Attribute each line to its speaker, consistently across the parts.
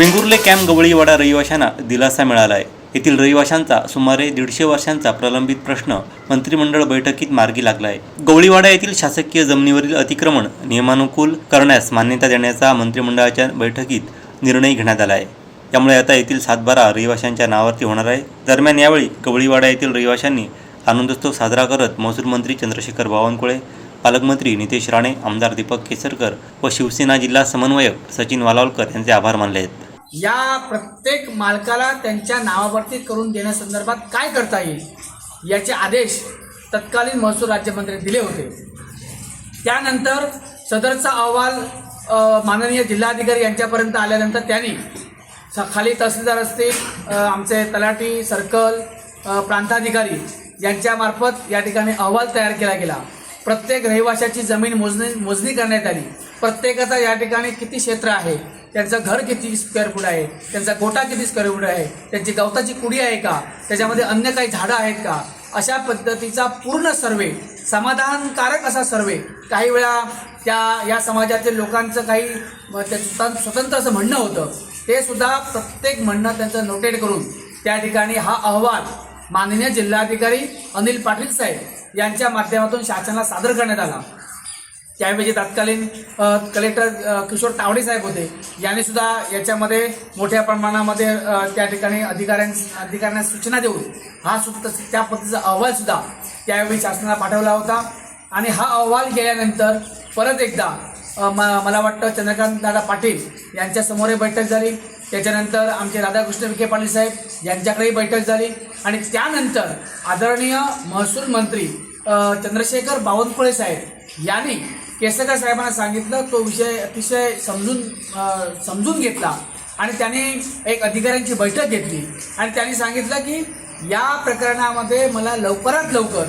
Speaker 1: Vengurle camp Gavliwada रहिवाशांना दिलासा मिळाला आहे येथील रहिवाशांचा सुमारे दीडशे वर्षांचा प्रलंबित प्रश्न मंत्रिमंडळ बैठकीत मार्गी लागला आहे गवळीवाडा येथील शासकीय जमिनीवरील अतिक्रमण नियमानुकूल करण्यास मान्यता देण्याचा मंत्रिमंडळाच्या बैठकीत निर्णय घेण्यात आला आहे त्यामुळे आता येथील सातबारा रहिवाशांच्या नावावरती होणार आहे. दरम्यान यावेळी गवळीवाडा येथील रहिवाशांनी आनंदोत्सव साजरा करत महसूल मंत्री चंद्रशेखर बावनकुळे पालकमंत्री नितेश राणे आमदार दीपक केसरकर व शिवसेना जिल्हा समन्वयक सचिन वालावलकर यांचे आभार मानले आहेत.
Speaker 2: या प्रत्येक मालकाला त्यांच्या नावावरती करून देण्यासंदर्भात काय करता येईल याचे आदेश तत्कालीन महसूल राज्यमंत्री दिले होते. त्यानंतर सदरचा अहवाल माननीय जिल्हाधिकारी यांच्यापर्यंत आल्यानंतर त्यांनी स- खाली तहसीलदार असतील आमचे तलाठी सर्कल प्रांताधिकारी यांच्यामार्फत या ठिकाणी अहवाल तयार केला गेला. प्रत्येक रहिवाशाची जमीन मोजणी मोजणी करण्यात आली. प्रत्येकाचा या ठिकाणी किती क्षेत्र आहे? त्यांचं घर किती स्क्वेअर फूट आहे? त्यांचा गोटा किती स्क्वेअर फूट आहे? त्यांची गवताची कुडी आहे का? त्याच्यामध्ये अन्य काही झाडं आहेत का? अशा पद्धतीचा पूर्ण सर्वे समाधानकारक असा सर्वे काही वेळा त्या या समाजातील लोकांचं काही स्वतंत्र असं म्हणणं होतं. ते सुद्धा प्रत्येक म्हणणं त्यांचं नोटेड करून त्या ठिकाणी हा अहवाल माननीय जिल्हाधिकारी अनिल पाटील साहेब यांच्या माध्यमातून शासनाला सादर करण्यात आला. त्याऐवजी तत्कालीन कलेक्टर किशोर तावडे साहेब होते. यांनी सुद्धा याच्यामध्ये मोठ्या प्रमाणामध्ये त्या ठिकाणी अधिकाऱ्यां अधिकाऱ्यांना सूचना देऊन हा सुद्धा त्या पद्धतीचा अहवाल सुद्धा त्यावेळी शासनाला पाठवला होता. आणि हा अहवाल गेल्यानंतर परत एकदा म- मला वाटतं चंद्रकांत दादा पाटील यांच्यासमोरही बैठक झाली. त्याच्यानंतर आमचे राधाकृष्ण विखे पाटील साहेब यांच्याकडेही बैठक झाली. आणि त्यानंतर आदरणीय महसूल मंत्री चंद्रशेखर बावनकुळे साहेब यांनी केसरकर साहेबांना सांगितलं तो विषय अतिशय समजून समजून घेतला. आणि त्यांनी एक अधिकाऱ्यांची बैठक घेतली. आणि त्यांनी सांगितलं की या प्रकरणामध्ये मला लवकरात लवकर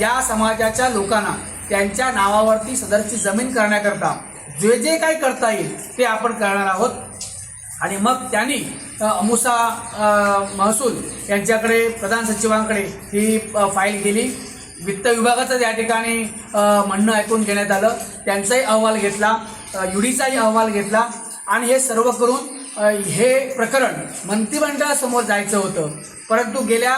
Speaker 2: या समाजाच्या लोकांना त्यांच्या नावावरती सदरची जमीन करण्याकरता जे जे काही करता येईल ते आपण करणार आहोत. आणि मग त्यांनी अमुसा महसूल यांच्याकडे प्रधान सचिवांकडे ही फाईल गेली. वित्त विभागाचं या ठिकाणी म्हणणं ऐकून घेण्यात आलं. त्यांचाही अहवाल घेतला युडीचाही अहवाल घेतला. आणि हे सर्व करून हे प्रकरण मंत्रिमंडळासमोर जायचं होतं. परंतु गेल्या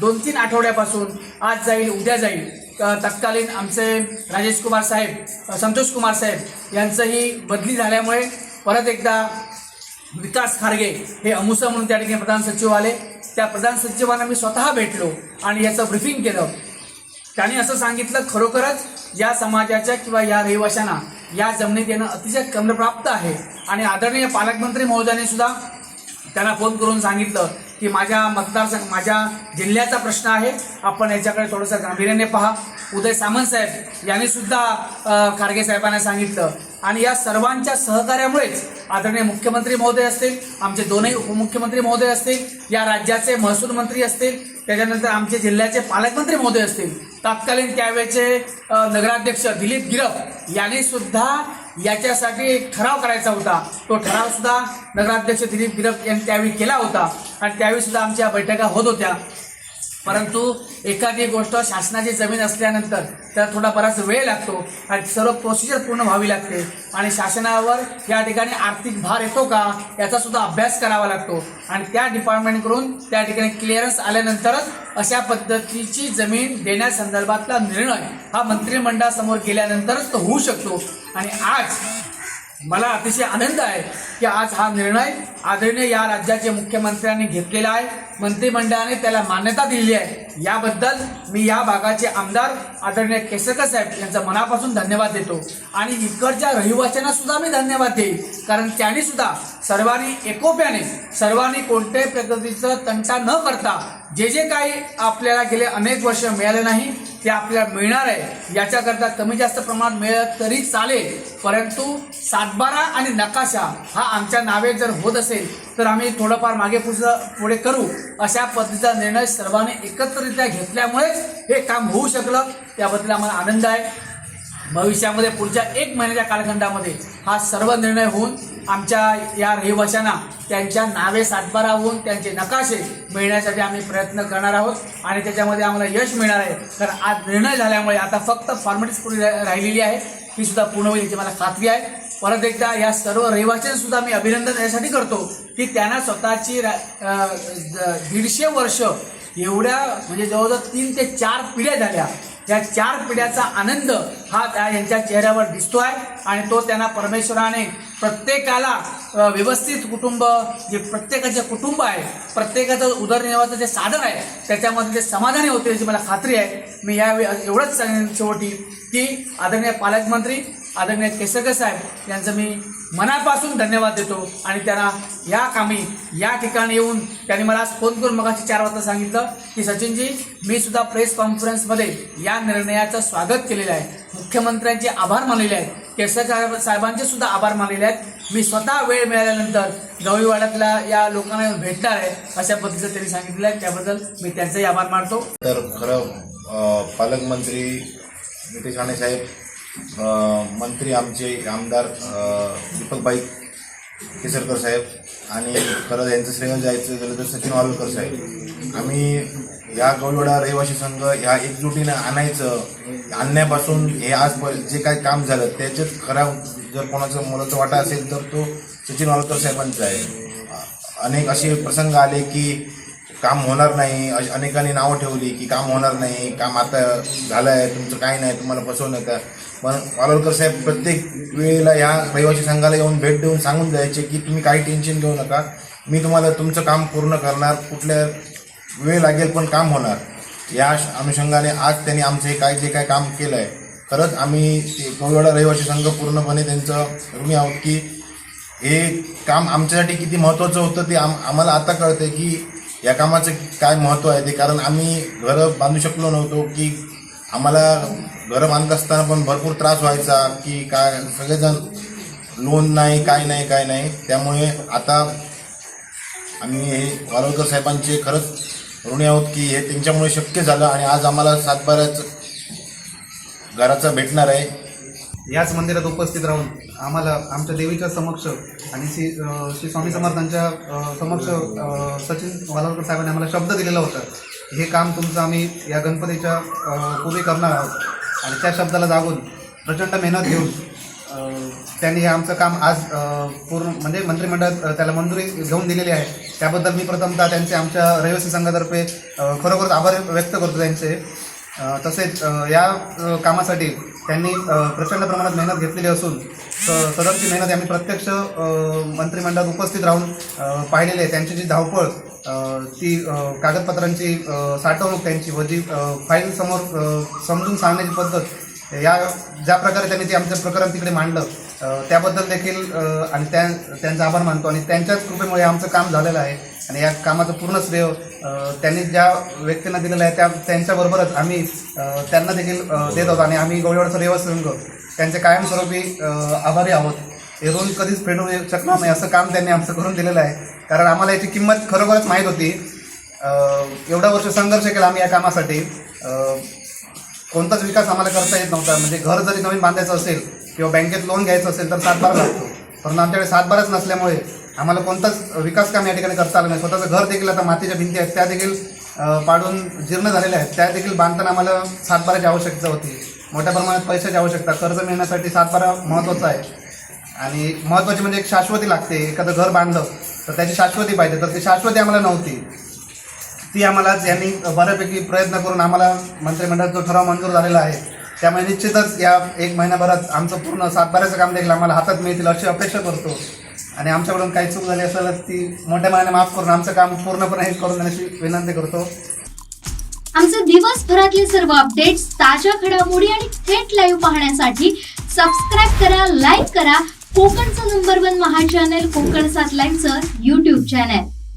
Speaker 2: दोन तीन आठवड्यापासून आज जाईल उद्या जाईल तत्कालीन आमचे राजेश कुमार साहेब संतोष कुमार साहेब यांचंही बदली झाल्यामुळे परत एकदा विकास खारगे हे अमुसा म्हणून त्या ठिकाणी प्रधान सचिव आले. त्या प्रधान सचिवांना मी स्वतः भेटलो आणि याचं ब्रिफिंग केलं. त्याने असं सांगितलं खरोखरच या समाजाच्या किंवा या रहिवाशांना या जमिनीत येणं अतिशय कमप्राप्त आहे. आणि आदरणीय पालकमंत्री महोदयाने सुद्धा त्यांना फोन करून सांगितलं की माझ्या मतदारसंघ माझ्या जिल्ह्याचा प्रश्न आहे. आपण याच्याकडे थोडंसं गांभीर्याने पहा. उदय सामंत साहेब यांनी सुद्धा खारगे साहेबांना सांगितलं. आणि या सर्वांच्या सहकार्यामुळेच आदरणीय मुख्यमंत्री महोदय असतील आमचे दोनही उपमुख्यमंत्री महोदय असतील या राज्याचे महसूल मंत्री असतील त्याच्यानंतर आमचे जिल्ह्याचे पालकमंत्री महोदय असतील. तत्कालीन त्यावेळेचे नगराध्यक्ष दिलीप गिरफ यांनी सुद्धा याच्यासाठी एक ठराव करायचा होता. तो ठराव सुद्धा नगराध्यक्ष दिलीप गिरफ यांनी त्यावेळी केला होता. आणि त्यावेळी सुद्धा आमच्या बैठका होत होत्या. परंतु एखादी गोष्ट शासनाची जमीन असल्यानंतर त्याला थोडा बराच वेळ लागतो आणि सर्व प्रोसिजर पूर्ण व्हावी लागते. आणि शासनावर या ठिकाणी आर्थिक भार येतो का याचा सुद्धा अभ्यास करावा लागतो. आणि त्या डिपार्टमेंटकडून त्या ठिकाणी क्लिअरन्स आल्यानंतरच अशा पद्धतीची जमीन देण्यासंदर्भातला निर्णय हा मंत्रिमंडळासमोर गेल्यानंतरच तो होऊ शकतो. आणि आज मला अतिशय आनंद आहे की आज हा निर्णय आदरणीय या राज्याचे मुख्यमंत्र्यांनी घेतलेला आहे. मंत्रिमंडळाने त्याला मान्यता दिली आहे. याबद्दल मी या भागाचे आमदार आदरणीय केसरकर साहेब यांचा मनापासून धन्यवाद देतो. आणि इकडच्या रहिवाशांना सुद्धा मी धन्यवाद देईन. कारण त्यांनी सुद्धा सर्वांनी एकोप्याने सर्वांनी कोणत्याही पद्धतीचं तंटा न करता जे जे काही आपल्याला गेले अनेक वर्ष मिळाले नाही ते आपल्याला मिळणार आहे. याच्याकरता कमी जास्त प्रमाणात मिळत तरी चालेल. परंतु सातबारा आणि नकाशा हा आमच्या नावे जर होत असेल तर आम्ही थोडंफार मागे पुढचं पुढे करू. अशा पद्धतीचा निर्णय सर्वांनी एकत्ररित्या घेतल्यामुळेच हे काम होऊ शकलं. त्याबद्दल आम्हाला आनंद आहे. भविष्यामध्ये पुढच्या एक महिन्याच्या कालखंडामध्ये हा सर्व निर्णय होऊन आमच्या या रहिवाशांना त्यांच्या नावे सातबारा होऊन त्यांचे नकाशे मिळण्यासाठी आम्ही प्रयत्न करणार आहोत. आणि त्याच्यामध्ये आम्हाला यश मिळणार आहे. तर आज निर्णय झाल्यामुळे आता फक्त फॉर्मॅलिटीज पुढे रा- राहिलेली आहे. ही सुद्धा पूर्ण होईल याची मला खात्री आहे. परत एकदा या सर्व रहिवाशांसुद्धा मी अभिनंदन यासाठी करतो की त्यांना स्वतःची रा- द- दीडशे वर्ष एवढ्या म्हणजे जवळजवळ तीन ते चार पिढ्या झाल्या. या चार पिढ्याचा आनंद हा त्या यांच्या चेहऱ्यावर दिसतो आहे आणि तो त्यांना परमेश्वराने प्रत्येकाला व्यवस्थित कुटुंब जे प्रत्येकाचे कुटुंब आहे प्रत्येकाचं उदरनिर्वाहाचं जे साधन आहे त्याच्यामध्ये ते समाधानी होते याची मला खात्री आहे. मी या एवढंच सांगेन शेवटी की आदरणीय पालकमंत्री आदरणीय केसरकर साहेब यांचं मी मनापासून धन्यवाद देतो आणि त्यांना या कामी या ठिकाणी येऊन त्यांनी मला आज फोन करून मगाशी चार वाजता सांगितलं की सचिनजी मी सुद्धा प्रेस कॉन्फरन्समध्ये या निर्णयाचं स्वागत केलेलं आहे. मुख्यमंत्र्यांचे आभार मानलेले आहेत. केसरकर साहेबांचे सुद्धा आभार मानलेले आहेत. मी स्वतः वेळ मिळाल्यानंतर गवळीवाड्यातल्या या लोकांना येऊन भेटणार आहे अशा पद्धतीचं त्यांनी सांगितलं आहे. त्याबद्दल मी त्यांचाही आभार मानतो.
Speaker 3: तर खरं पालकमंत्री नितेश राणे साहेब मंत्री आमचे आमदार दीपकबाई केसरकर साहेब आणि खरं यांचं श्रेय जायचं झालं तर सचिन वालकर साहेब. आम्ही या गौलवाडा रहिवासी संघ ह्या एकजुटीनं आणायचं आणण्यापासून हे आज जे काही काम झालं त्याच्यात खरा जर कोणाचं मोलाचा वाटा असेल तर तो सचिन वालकर साहेबांचा आहे. अनेक असे प्रसंग आले की काम होणार नाही. अश- अनेकांनी नावं ठेवली की काम होणार नाही. काम आता झालं आहे तुमचं काय नाही तुम्हाला फसवणं आहे. पण वालोलकर साहेब प्रत्येक वेळेला ह्या रहिवासी संघाला येऊन भेट देऊन सांगून द्यायचे की तुम्ही काही टेन्शन घेऊ नका. मी तुम्हाला तुमचं काम पूर्ण करणार. कुठल्या वेळ लागेल पण काम होणार. या श- अनुषंगाने आज त्यांनी आमचं हे काय जे काय काम केलं आहे खरंच आम्ही ते रहिवासी संघ पूर्णपणे त्यांचं ऋणी आहोत की हे काम आमच्यासाठी किती महत्त्वाचं होतं ते आम आम्हाला आता कळतं की या कामाचं काय महत्त्व आहे ते? कारण आम्ही घरं बांधू शकलो नव्हतो की आम्हाला घरं बांधत असताना पण भरपूर त्रास व्हायचा की काय सगळेजण लोन नाही काय नाही काय नाही. त्यामुळे आता आम्ही हे वालवकर साहेबांचे खरंच ऋणी आहोत की हे त्यांच्यामुळे शक्य झालं आणि आज आम्हाला सातबाऱ्याचं घराचं भेटणार आहे.
Speaker 4: याच मंदिरात उपस्थित राहून आम्हाला आमच्या देवीच्या समक्ष आणि श्री श्री स्वामी समर्थांच्या समक्ष सचिन वालावकर साहेबांनी आम्हाला शब्द दिलेला होता. हे काम तुमचं आम्ही या गणपतीच्या पूर्वी करणार आहोत. आणि त्या शब्दाला जागून प्रचंड मेहनत घेऊन त्यांनी हे आमचं काम आज पूर्ण म्हणजे मंत्रिमंडळात त्याला मंजुरी घेऊन दिलेली आहे. त्याबद्दल मी प्रथमतः त्यांचे आमच्या रहिवासी संघातर्फे खरोखरच आभार व्यक्त करतो त्यांचे. तसेच या कामासाठी त्यांनी प्रचंड प्रमाणात मेहनत घेतलेली असून स- सदरची मेहनत आम्ही प्रत्यक्ष मंत्रिमंडळात उपस्थित राहून पाहिलेली आहे. त्यांची जी धावपळ ती कागदपत्रांची साठवणूक त्यांची व जी फाईल समोर समजून सांगण्याची पद्धत या ज्या प्रकारे त्यांनी ते आमचं प्रकरण तिकडे मांडलं त्याबद्दल देखील आणि त्या त्यांचा आभार मानतो. आणि त्यांच्याच कृपेमुळे आमचं काम झालेलं आहे. आणि या कामाचं पूर्ण श्रेय त्यांनी ज्या व्यक्तींना दिलेलं आहे त्या त्यांच्याबरोबरच आम्ही त्यांना देखील देत आहोत आणि आम्ही गोळीवाडचा रेवा संघ त्यांचे कायमस्वरूपी आभारी आहोत. हे रोल कधीच फेडू शकणार नाही असं काम त्यांनी आमचं करून दिलेलं आहे. कारण आम्हाला याची किंमत खरोखरच माहीत होती. एवढा वर्ष संघर्ष केला आम्ही या कामासाठी. कोणताच विकास आम्हाला करता येत नव्हता. म्हणजे घर जरी नवीन बांधायचं असेल किंवा बँकेत लोन घ्यायचं असेल तर सातबारा लागतो. परंतु आमच्याकडे सातबाराच नसल्यामुळे आम्हाला कोणताच विकास काम या ठिकाणी करता आलं नाही. स्वतःचं घर देखील आता मातीच्या भिंती आहेत. त्या देखील पाडून जीर्ण झालेल्या आहेत. त्या देखील बांधताना आम्हाला सातबाराची आवश्यकता होती. मोठ्या प्रमाणात पैशाची आवश्यकता. कर्ज मिळण्यासाठी सातबारा महत्त्वाचा आहे. आणि महत्त्वाची म्हणजे एक शाश्वती लागते. एखादं घर बांधलं तर त्याची शाश्वती पाहिजे. तर ती शाश्वती आम्हाला नव्हती. ती आम्हाला यांनी बऱ्यापैकी प्रयत्न करून आम्हाला मंत्रिमंडळात जो ठराव मंजूर झालेला आहे. त्यामुळे निश्चितच या एक महिन्याभरात आमचं पूर्ण सातबाऱ्याचं काम देखील आम्हाला हातात मिळतील अशी अपेक्षा करतो. आणि आमच्याकडून काही चूक झाली असेल तर ती मोठ्या मायाने माफ करून आमचं काम पूर्णपणे हे करून देण्याची विनंती करतो.
Speaker 5: आमचे दिवसभरातले सर्व अपडेट्स ताज्या घडामोडी आणि थेट लाईव्ह पाहण्यासाठी सबस्क्राईब करा लाईक करा. कोकणचं नंबर वन महा चॅनल कोकण सात लाईनचं युट्यूब चॅनल